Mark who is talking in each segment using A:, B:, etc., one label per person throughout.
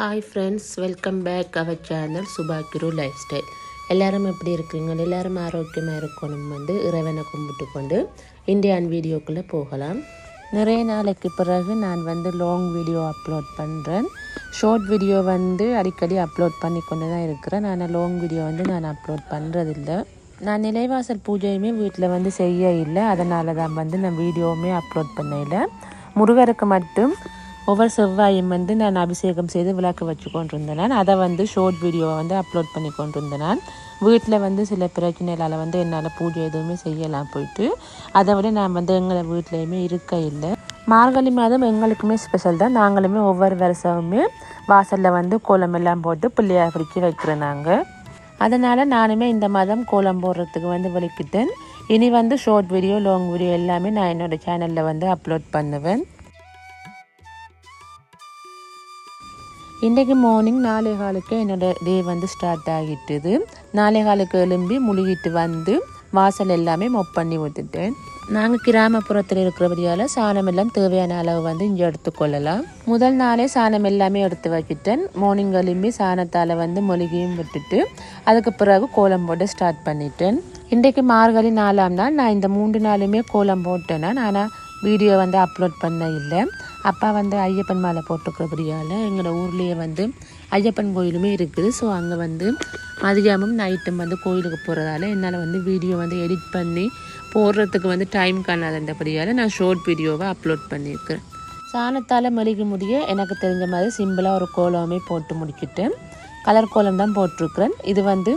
A: Hi friends welcome back our channel சுபாக்கிரு life style எல்லாரும் எப்படி இருக்கிறீங்க? எல்லாரும் ஆரோக்கியமாக இருக்கணும் வந்து இறைவனை கும்பிட்டு கொண்டு இந்தியான் வீடியோக்குள்ளே போகலாம். நிறைய நாளைக்கு பிறகு நான் வந்து லாங் வீடியோ அப்லோட் பண்ணுறேன் ஷார்ட் வீடியோ வந்து அடிக்கடி அப்லோட் பண்ணி கொண்டு தான் இருக்கிறேன். ஆனால் லாங் வீடியோ வந்து நான் அப்லோட் பண்ணுறதில்ல நான் நிலைவாசல் பூஜையுமே வீட்டில் வந்து செய்ய இல்லை. அதனால தான் வந்து நான் வீடியோவுமே அப்லோட் பண்ண இல்லை. முருகருக்கு மட்டும் ஒவ்வொரு செவ்வாயும் வந்து நான் அபிஷேகம் செய்து விளக்கு வச்சு கொண்டிருந்தேன். நான் அதை வந்து ஷார்ட் வீடியோவை வந்து அப்லோட் பண்ணி கொண்டிருந்தேன். நான் வீட்டில் வந்து சில பிரச்சனைகளால் வந்து என்னால் பூஜை எதுவுமே செய்யலாம் போயிட்டு அதை விட நான் வந்து எங்களை வீட்லேயுமே இருக்க இல்லை. மார்கழி மாதம் எங்களுக்குமே ஸ்பெஷல் தான். நாங்களுமே ஒவ்வொரு வருஷமுமே வாசலில் வந்து கோலம் எல்லாம் போட்டு பிள்ளையார் பிடிச்சி வைக்கிறோம் நாங்கள் அதனால் நானுமே இந்த மாதம் கோலம் போடுறதுக்கு வந்து வலிக்கிட்டேன் இனி வந்து ஷார்ட் வீடியோ லாங் வீடியோ எல்லாமே நான் என்னோடய சேனலில் வந்து அப்லோட் பண்ணுவேன். இன்றைக்கு மார்னிங் நாலே காலுக்கு என்னோட டே வந்து ஸ்டார்ட் ஆகிட்டுது. நாலே காலுக்கு எழும்பி முழுகிட்டு வந்து வாசல் எல்லாமே மொப் பண்ணி விட்டுட்டேன் நாங்கள் கிராமப்புறத்தில் இருக்கிறபடியால் சாணம் எல்லாம் தேவையான அளவு வந்து இங்கே எடுத்துக்கொள்ளலாம் முதல் நாளே சாணம் எல்லாமே எடுத்து வச்சுட்டேன் மார்னிங் எழும்பி சாணத்தால் வந்து மொழிகையும் விட்டுட்டு அதுக்கு பிறகு கோலம் போட்டு ஸ்டார்ட் பண்ணிட்டேன். இன்றைக்கு மார்கழி நாலாம் நாள். நான் இந்த மூன்று நாளுமே கோலம் போட்டேன்னா ஆனால் வீடியோ வந்து அப்லோட் பண்ண இல்லை. அப்பா வந்து ஐயப்பன் மாலை போட்டுக்கிறபடியால் எங்களோட ஊர்லேயே வந்து ஐயப்பன் கோயிலுமே இருக்குது. ஸோ அங்கே வந்து மதியமும் நைட்டும் வந்து கோயிலுக்கு போகிறதால என்னால் வந்து வீடியோ வந்து எடிட் பண்ணி போடுறதுக்கு வந்து டைம் காணாதபடியால் நான் ஷார்ட் வீடியோவை அப்லோட் பண்ணியிருக்கிறேன். சாணத்தால் மெழுகி முடிய எனக்கு தெரிஞ்ச மாதிரி சிம்பிளாக ஒரு கோலமே போட்டு முடிக்கிட்டேன் கலர் கோலம் தான் போட்டிருக்கிறேன். இது வந்து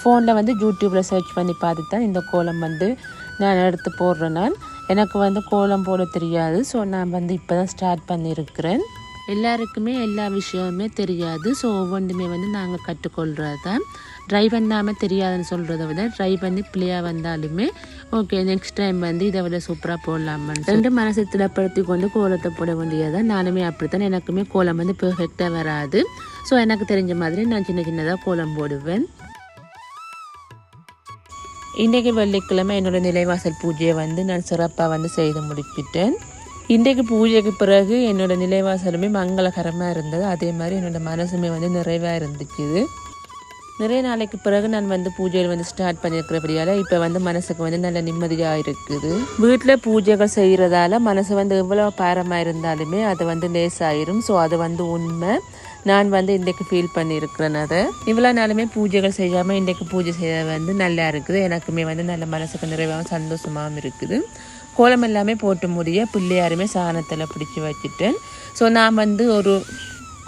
A: ஃபோனில் வந்து யூடியூப்பில் சர்ச் பண்ணி பார்த்து தான் இந்த கோலம் வந்து நான் எடுத்து போடுறேன் நான். எனக்கு வந்து கோலம் போட தெரியாது. ஸோ நான் வந்து இப்போ தான் ஸ்டார்ட் பண்ணியிருக்கிறேன் எல்லாருக்குமே எல்லா விஷயமுமே தெரியாது. ஸோ ஒவ்வொன்றுமே வந்து நாங்கள் கற்றுக்கொள்கிறது தான் ட்ரை பண்ணாமல் தெரியாதுன்னு சொல்கிறத விட ட்ரை பண்ணி பிள்ளையாக வந்தாலுமே ஓகே நெக்ஸ்ட் டைம் வந்து இதை விட சூப்பராக போடலாமான்னு ரெண்டு மனசை திடப்படுத்தி கொண்டு கோலத்தை போட வேண்டியதான் நானுமே அப்படித்தான். எனக்குமே கோலம் வந்து பெர்ஃபெக்டாக வராது. ஸோ எனக்கு தெரிஞ்ச மாதிரி நான் சின்ன சின்னதாக கோலம் போடுவேன். இன்றைக்கு வெள்ளிக்கிழமை என்னோட நிலைவாசல் பூஜையை வந்து நான் சிறப்பாக வந்து செய்து முடிப்பிட்டேன். இன்றைக்கு பூஜைக்கு பிறகு என்னோட நிலைவாசலுமே மங்களகரமாக இருந்தது. அதே மாதிரி என்னோட மனசுமே வந்து நிறைவாக இருந்துச்சுது நிறைய நாளைக்கு பிறகு நான் வந்து பூஜையில் வந்து ஸ்டார்ட் பண்ணியிருக்கிறபடியால் இப்போ வந்து மனசுக்கு வந்து நல்ல நிம்மதியாக இருக்குது. வீட்டில் பூஜைகள் செய்கிறதால மனசு வந்து எவ்வளோ பாரமாக இருந்தாலுமே அது வந்து லேசாயிரும். ஸோ அது வந்து உண்மை. நான் வந்து இன்றைக்கு ஃபீல் பண்ணியிருக்கிறேன் அதை. இவ்வளோ நாளுமே பூஜைகள் செய்யாமல் இன்றைக்கு பூஜை செய்ய வந்து நல்லா இருக்குது. எனக்குமே வந்து நல்ல மனசுக்கு நிறைவாகவும் சந்தோஷமாகவும் இருக்குது. கோலம் எல்லாமே போட்டு முடிய பிள்ளையாருமே சாணத்தில் பிடிச்சி வச்சுட்டேன். ஸோ நான் வந்து ஒரு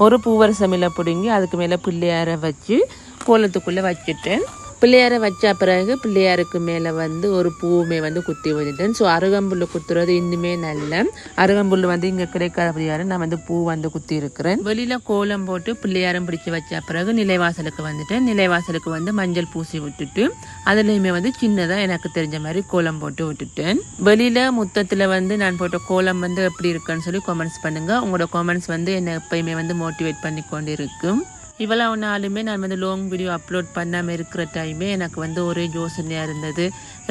A: ஒரு பூவரசமில் பிடுங்கி அதுக்கு மேலே பிள்ளையாரை வச்சு கோலத்துக்குள்ளே வச்சுட்டேன். பிள்ளையாரை வச்ச பிறகு பிள்ளையாருக்கு மேலே வந்து ஒரு பூவுமே வந்து குத்தி வச்சுட்டேன் ஸோ அருகம்புல் குத்துறது இன்னுமே நல்ல. அருகம்புல் வந்து இங்கே கிடைக்காத பிள்ளையாரு நான் வந்து பூ வந்து குத்தி இருக்கிறேன் வெளியில் கோலம் போட்டு பிள்ளையாரம் பிடிச்சி வச்ச பிறகு நிலைவாசலுக்கு வந்துட்டேன். நிலைவாசலுக்கு வந்து மஞ்சள் பூசி விட்டுட்டு அதுலேயுமே வந்து சின்னதாக எனக்கு தெரிஞ்ச மாதிரி கோலம் போட்டு விட்டுட்டேன். வெளியில் முத்தத்தில் வந்து நான் போட்ட கோலம் வந்து எப்படி இருக்குன்னு சொல்லி கமெண்ட்ஸ் பண்ணுங்கள் உங்களோட கமெண்ட்ஸ் வந்து என்னை எப்பயுமே வந்து மோட்டிவேட் பண்ணி கொண்டு இருக்கும் இவ்வளவு நாளுமே நான் வந்து லாங் வீடியோ அப்லோட் பண்ணாமல் இருக்கிற டைமே எனக்கு வந்து ஒரே யோசனையாக இருந்தது.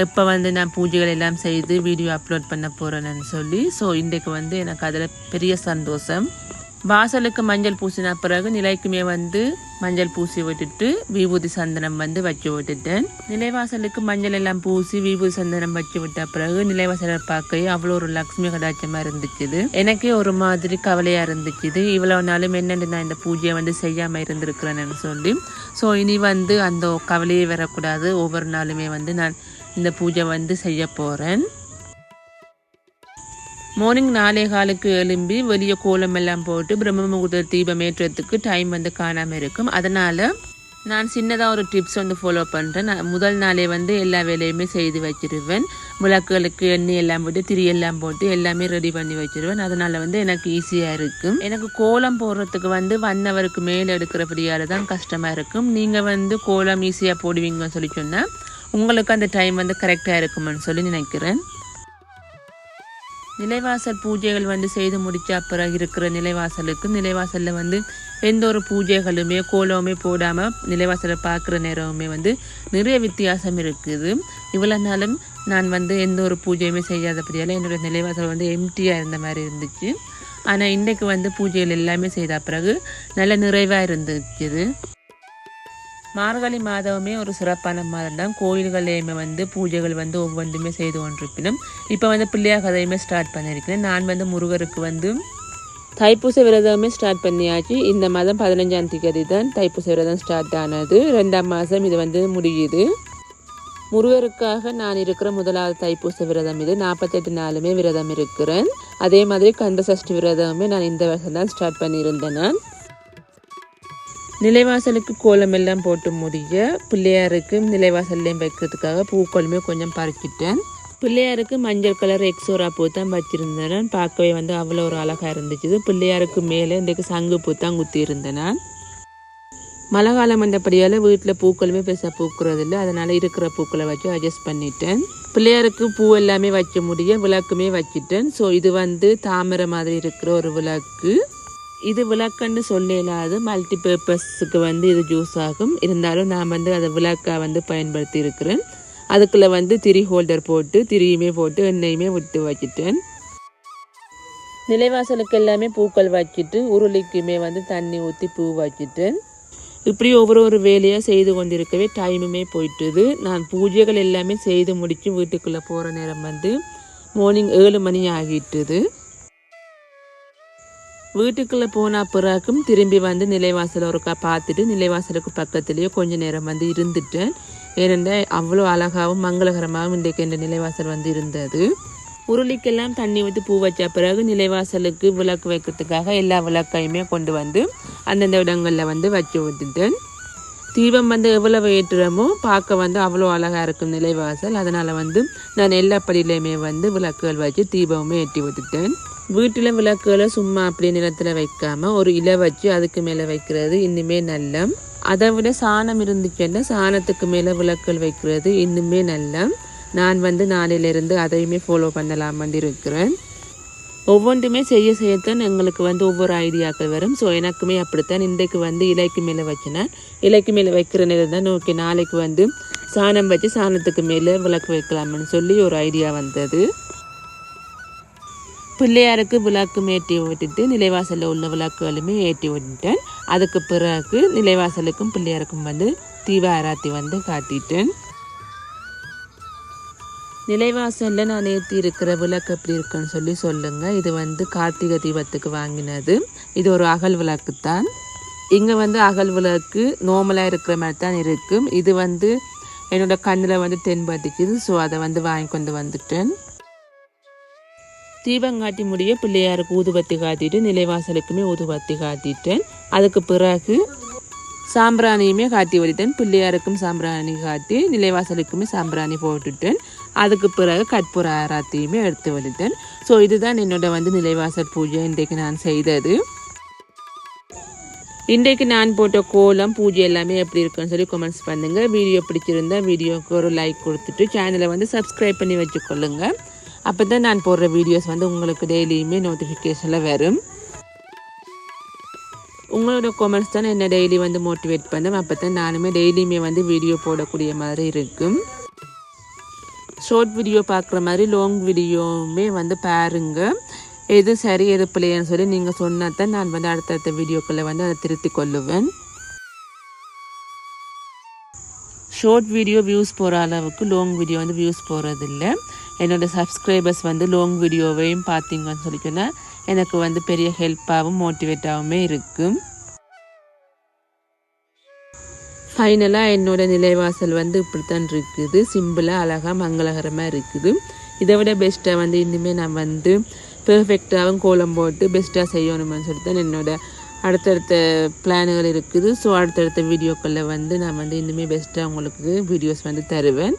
A: எப்போ வந்து நான் பூஜைகள் எல்லாம் செய்து வீடியோ அப்லோட் பண்ண போகிறேன்னு சொல்லி ஸோ இன்றைக்கு வந்து எனக்கு அதில் பெரிய சந்தோஷம். வாசலுக்கு மஞ்சள் பூசின பிறகு நிலைக்குமே வந்து மஞ்சள் பூசி விட்டுட்டு விபூதி சந்தனம் வந்து வச்சு விட்டுட்டேன். நிலைவாசலுக்கு மஞ்சள் எல்லாம் பூசி விபூதி சந்தனம் வச்சு விட்ட பிறகு நிலைவாசலை பார்க்க அவ்வளோ ஒரு லக்ஷ்மி கடாட்சமா இருந்துச்சுது. எனக்கே ஒரு மாதிரி கவலையா இருந்துச்சுது. இவ்வளவு நாளும் என்னென்னு நான் இந்த பூஜையை வந்து செய்யாம இருந்திருக்கிறேன்னு சொல்லி. ஸோ இனி வந்து அந்த கவலையே வரக்கூடாது. ஒவ்வொரு நாளுமே வந்து நான் இந்த பூஜை வந்து செய்ய போறேன். மார்னிங் நாலே காலுக்கு எழும்பி வெளியே கோலம் எல்லாம் போட்டு பிரம்ம முகூர்த்த தீபம் ஏற்றத்துக்கு டைம் வந்து காணாமல் இருக்கும். அதனால் நான் சின்னதாக ஒரு டிப்ஸ் வந்து ஃபாலோ பண்ணுறேன் நான் முதல் நாளே வந்து எல்லா வேலையுமே செய்து வச்சிருவேன். விளக்குகளுக்கு எண்ணெய் எல்லாம் போட்டு திரி எல்லாம் போட்டு எல்லாமே ரெடி பண்ணி வச்சிருவேன். அதனால் வந்து எனக்கு ஈஸியாக இருக்கும். எனக்கு கோலம் போடுறதுக்கு வந்து ஒன் ஹவருக்கு மேலே எடுக்கிறபடியால் தான் கஷ்டமாக இருக்கும். நீங்கள் வந்து கோலம் ஈஸியாக போடுவீங்கன்னு சொல்லி சொன்னால் உங்களுக்கு அந்த டைம் வந்து கரெக்டாக இருக்குமென்னு சொல்லி நினைக்கிறேன். நிலைவாசல் பூஜைகள் வந்து செய்து முடித்த பிறகு இருக்கிற நிலைவாசலுக்கு நிலைவாசலில் வந்து எந்த ஒரு பூஜைகளுமே கோலமே போடாமல் நிலைவாசலை பார்க்குற நேரமுமே வந்து நிறைய வித்தியாசம் இருக்குது. இவ்வளோ நாளும் நான் வந்து எந்த ஒரு பூஜையுமே செய்யாதபடியால் என்னுடைய நிலைவாசல் வந்து எம்டியாக இருந்த மாதிரி இருந்துச்சு. ஆனால் இன்றைக்கு வந்து பூஜைகள் எல்லாமே செய்த பிறகு நல்ல நிறைவாக இருந்துச்சு மார்கழி மாதமே ஒரு சிறப்பான மாதம் தான் கோயில்களையுமே வந்து பூஜைகள் வந்து ஒவ்வொன்றுமே செய்து கொண்டிருப்பினும் இப்போ வந்து பிள்ளையார் கதையுமே ஸ்டார்ட் பண்ணியிருக்கிறேன் நான் வந்து முருகருக்கு வந்து தைப்பூச விரதமே ஸ்டார்ட் பண்ணியாச்சு. இந்த மாதம் பதினஞ்சாம் தேதி தான் தைப்பூச விரதம் ஸ்டார்ட் ஆனது. ரெண்டாம் மாதம் இது வந்து முடியுது. முருகருக்காக நான் இருக்கிற முதலாவது தைப்பூச விரதம் இது. நாற்பத்தெட்டு நாளுமே விரதம் இருக்கிறேன். அதே மாதிரி கந்த சஷ்டி விரதமே நான் இந்த வருஷம் தான் ஸ்டார்ட் பண்ணியிருந்தேன் நான். நிலைவாசலுக்கு கோலம் எல்லாம் போட்டு முடிய பிள்ளையாருக்கு நிலைவாசல்லையும் வைக்கிறதுக்காக பூக்கோலமே கொஞ்சம் பறிச்சிட்டேன் பிள்ளையாருக்கு மஞ்சள் கலர் எக்ஸோரா பூ தான் வச்சுருந்தேன். பார்க்கவே வந்து அவ்வளோ ஒரு அழகாக இருந்துச்சு. பிள்ளையாருக்கு மேலே இன்றைக்கு சங்கு பூ தான் குத்தியிருந்தேன் மழை காலம் வந்தபடியால் வீட்டில் பூக்களுமே பெருசாக பூக்குறது அதனால் இருக்கிற பூக்களை வச்சு அட்ஜஸ்ட் பண்ணிட்டேன். பிள்ளையாருக்கு பூ எல்லாமே வைக்க முடிய விளக்குமே வச்சுட்டேன். ஸோ இது வந்து தாமரை மாதிரி இருக்கிற ஒரு விளக்கு. இது விளக்கன்னு சொல்லலாது மல்டி பர்பஸுக்கு வந்து இது ஜூஸ் ஆகும். இருந்தாலும் நான் வந்து அதை விளக்காக வந்து பயன்படுத்தி இருக்கிறேன் அதுக்குள்ளே வந்து திரி ஹோல்டர் போட்டு திரியுமே போட்டு எண்ணெயுமே விட்டு வச்சிட்டேன் நிலைவாசலுக்கு எல்லாமே பூக்கள் வச்சுட்டு உருளிக்குமே வந்து தண்ணி ஊற்றி பூ வச்சுட்டேன் இப்படி ஒவ்வொரு ஒரு வேலையாக செய்து கொண்டிருக்கவே டைமுமே போயிட்டுது. நான் பூஜைகள் எல்லாமே செய்து முடித்து வீட்டுக்குள்ளே போகிற நேரம் வந்து மார்னிங் ஏழு மணி ஆகிட்டுது. வீட்டுக்குள்ளே போன பிறகும் திரும்பி வந்து நிலைவாசல் ஒருக்கா பார்த்துட்டு நிலைவாசலுக்கு பக்கத்துலேயே கொஞ்ச நேரம் வந்து இருந்துட்டேன். ஏனென்றால் அவ்வளோ அழகாகவும் மங்களகரமாகவும் இன்றைக்கு இந்த நிலைவாசல் வந்து இருந்தது. உருளிக்கெல்லாம் தண்ணி ஊற்றி பூ வச்ச பிறகு நிலைவாசலுக்கு விளக்கு வைக்கிறதுக்காக எல்லா விளக்கையுமே கொண்டு வந்து அந்தந்த இடங்களில் வந்து வச்சு விட்டுட்டேன் தீபம் வந்து எவ்வளவு ஏற்றுறமோ பார்க்க வந்து அவ்வளோ அழகாக இருக்கும் நிலைவாசல். அதனால் வந்து நான் எல்லா படியிலையுமே வந்து விளக்குகள் வச்சு தீபமுமே ஏற்றி விட்டுட்டேன் வீட்டில் விளக்குகளை சும்மா அப்படியே நிலத்தில் வைக்காமல் ஒரு இலை வச்சு அதுக்கு மேலே வைக்கிறது இன்னுமே நல்ல அதை விட சாணம் இருந்துச்சுன்னா சாணத்துக்கு மேலே விளக்குகள் வைக்கிறது இன்னுமே நல்ல நான் வந்து நாளிலிருந்து அதையுமே ஃபாலோ பண்ணலாம்னு இருக்கிறேன். ஒவ்வொன்றுமே செய்ய செய்யத்தான் எங்களுக்கு வந்து ஒவ்வொரு ஐடியாக்கள் வரும். ஸோ எனக்குமே அப்படித்தான். இன்றைக்கு வந்து இலைக்கு மேலே வச்சினேன் இலைக்கு மேலே வைக்கிற நேரம் தான் ஓகே நாளைக்கு வந்து சாணம் வச்சு சாணத்துக்கு மேலே விளக்கு வைக்கலாம்னு சொல்லி ஒரு ஐடியா வந்தது. பிள்ளையாருக்கு விளக்கு ஏற்றி விட்டுட்டு நிலைவாசலில் உள்ள விளக்குகளுமே ஏற்றி விட்டுட்டேன். அதுக்கு பிறகு நிலைவாசலுக்கும் பிள்ளையாருக்கும் வந்து தீப ஆராத்தி வந்து காட்டிட்டேன். நிலைவாசலில் நான் ஏற்றி இருக்கிற விளக்கு எப்படி இருக்குன்னு சொல்லி சொல்லுங்கள் இது வந்து கார்த்திகை தீபத்துக்கு வாங்கினது. இது ஒரு அகல் விளக்கு தான். இங்கே வந்து அகல் விளக்கு நோமலாக இருக்கிற மாதிரி தான் இருக்கும். இது வந்து என்னோடய கண்ணில் வந்து தென்பட்டுக்குது. ஸோ அதை வந்து வாங்கி கொண்டு வந்துட்டேன். தீபங்காட்டி முடிய பிள்ளையாருக்கு ஊதுபத்தி காட்டிட்டு நிலைவாசலுக்குமே ஊதுபத்தி காட்டிட்டேன். அதுக்கு பிறகு சாம்பிராணியுமே காட்டி வடித்தேன் பிள்ளையாருக்கும் சாம்பிராணி காட்டி நிலைவாசலுக்குமே சாம்பிராணி போட்டுட்டேன். அதுக்கு பிறகு கற்பூர ஆராத்தியுமே எடுத்து வடித்தேன் ஸோ இதுதான் என்னோட வந்து நிலைவாசல் பூஜை இன்றைக்கு நான் செய்தது. இன்றைக்கு நான் போட்ட கோலம் பூஜை எல்லாமே எப்படி இருக்குன்னு சொல்லி கமெண்ட்ஸ் பண்ணுங்கள் வீடியோ பிடிச்சிருந்தா வீடியோவுக்கு ஒரு லைக் கொடுத்துட்டு சேனலை வந்து சப்ஸ்கிரைப் பண்ணி வச்சுக்கொள்ளுங்கள் அப்போ தான் நான் போடுற வீடியோஸ் வந்து உங்களுக்கு டெய்லியுமே நோட்டிஃபிகேஷனில் வரும். உங்களோட கமெண்ட்ஸ் தான் என்னை டெய்லி வந்து மோட்டிவேட் பண்ணும் அப்போ தான் நானுமே டெய்லியுமே வந்து வீடியோ போடக்கூடிய மாதிரி இருக்கும். ஷார்ட் வீடியோ பார்க்குற மாதிரி லாங் வீடியோவுமே வந்து பாருங்க. எது சரி எது பிள்ளைன்னு சொல்லி நீங்கள் சொன்னால் தான் நான் வந்து அடுத்தடுத்த வீடியோக்களை வந்து அதை திருத்தி கொள்ளுவேன். ஷார்ட் வீடியோ வியூஸ் போகிற அளவுக்கு லாங் வீடியோ வந்து வியூஸ் போகிறதில்ல என்னோடய சப்ஸ்கிரைபர்ஸ் வந்து லாங் வீடியோவையும் பார்த்தீங்கன்னு சொல்லி சொன்னால் எனக்கு வந்து பெரிய ஹெல்ப்பாகவும் மோட்டிவேட்டாகவுமே இருக்கும். ஃபைனலாக என்னோடய நிலைவாசல் வந்து இப்படித்தான் இருக்குது. சிம்பிளாக அழகாக மங்களகரமாக இருக்குது. இதை விட பெஸ்ட்டாக வந்து இனிமேல் நான் வந்து பெர்ஃபெக்டாகவும் கோலம் போட்டு பெஸ்ட்டாக செய்யணும்னு சொல்லி தான் என்னோடய அடுத்தடுத்த பிளானுகள் இருக்குது. ஸோ அடுத்தடுத்த வீடியோக்களில் வந்து நான் வந்து இனிமேல் பெஸ்ட்டாக உங்களுக்கு வீடியோஸ் வந்து தருவேன்.